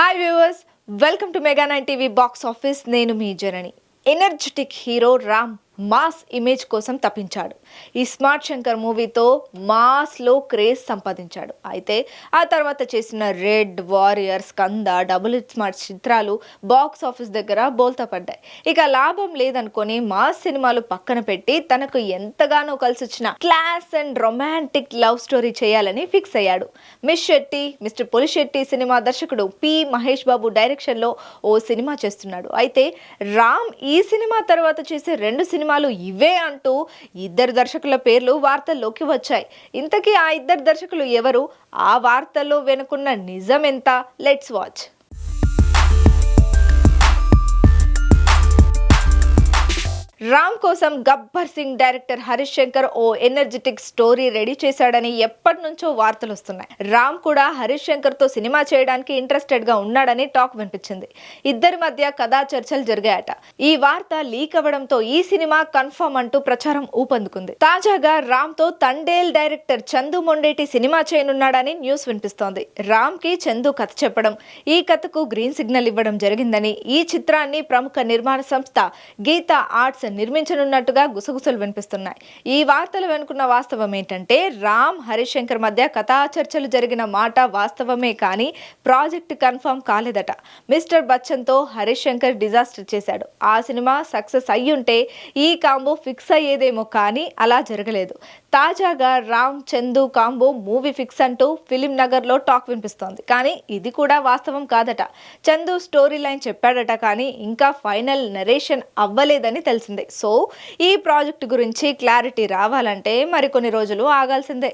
Hi viewers welcome to mega nine TV box office నేను మీ Janani. Energetic hero Ram mass image కోసం తప్పించాడు. ఈ smart Shankar మూవీతో Maslow craze సంపాదించాడు. అయితే ఆ తర్వాత చేసిన red warrior Skanda double smart చిత్రాలు బాక్స్ ఆఫీస్ దగ్గర బోల్తా పడ్డాయి. ఇక లాభం లేదనుకొని మాస్ సినిమాలు పక్కన పెట్టి తనకు ఎంతగానో కలిసి వచ్చిన class and romantic love story చేయాలని ఫిక్స్ అయ్యాడు. Miss Shetty mister Polishetty cinema దర్శకుడు పి. మహేష్ బాబు డైరెక్షన్లో ఓ సినిమా చేస్తున్నాడు. అయితే రామ్ ఈ సినిమా తర్వాత చేసే రెండు సినిమా సినిమాలు ఇవే అంటూ ఇద్దరు దర్శకుల పేర్లు వార్తల్లోకి వచ్చాయి. ఇంతకీ ఆ ఇద్దరు దర్శకులు ఎవరు? ఆ వార్తల్లో వెనుకున్న నిజం ఎంత? లెట్స్ వాచ్ రామ్ కోసం గబ్బర్ సింగ్ డైరెక్టర్ హరీష్ శంకర్ ఓ ఎనర్జెటిక్ స్టోరీ రెడీ చేశాడని ఎప్పటి నుంచో వార్తలు వస్తున్నాయి. రామ్ కూడా హరీష్ శంకర్తో సినిమా చేయడానికి ఇంట్రెస్టెడ్గా ఉన్నాడని టాక్ వినిపించింది. ఇద్దరి మధ్య కథా చర్చలు జరిగాయట. ఈ వార్త లీక్ అవ్వడంతో ఈ సినిమా కన్ఫర్మ్ అంటూ ప్రచారం ఊపందుకుంది. తాజాగా రామ్తో తండేల్ డైరెక్టర్ చందు మొండేటి సినిమా చేయనున్నాడని న్యూస్ వినిపిస్తోంది. రామ్కి చందు కథ చెప్పడం ఈ కథకు గ్రీన్ సిగ్నల్ ఇవ్వడం జరిగిందని ఈ చిత్రాన్ని ప్రముఖ నిర్మాణ సంస్థ గీతా ఆర్ట్స్ నిర్మించనున్నట్టుగా గుసగుసలు వినిపిస్తున్నాయి. ఈ వార్తలు వెనుకున్న వాస్తవం ఏంటంటే రామ్ హరిశంకర్ మధ్య కథా చర్చలు జరిగిన మాట వాస్తవమే కానీ ప్రాజెక్ట్ కన్ఫర్మ్ కాలేదట. మిస్టర్ బచ్చన్తో హరిశంకర్ డిజాస్టర్ చేశాడు. ఆ సినిమా సక్సెస్ అయ్యుంటే ఈ కాంబో ఫిక్స్ అయ్యేదేమో కానీ అలా జరగలేదు. తాజాగా Ram Chandu combo movie fix అంటూ ఫిలిం నగర్లో టాక్ వినిపిస్తోంది. కానీ ఇది కూడా వాస్తవం కాదట. చందు స్టోరీ లైన్ చెప్పాడట కానీ ఇంకా ఫైనల్ నరేషన్ అవ్వలేదని తెలిసిందే. సో ఈ ప్రాజెక్ట్ గురించి క్లారిటీ రావాలంటే మరికొన్ని రోజులు ఆగాల్సిందే.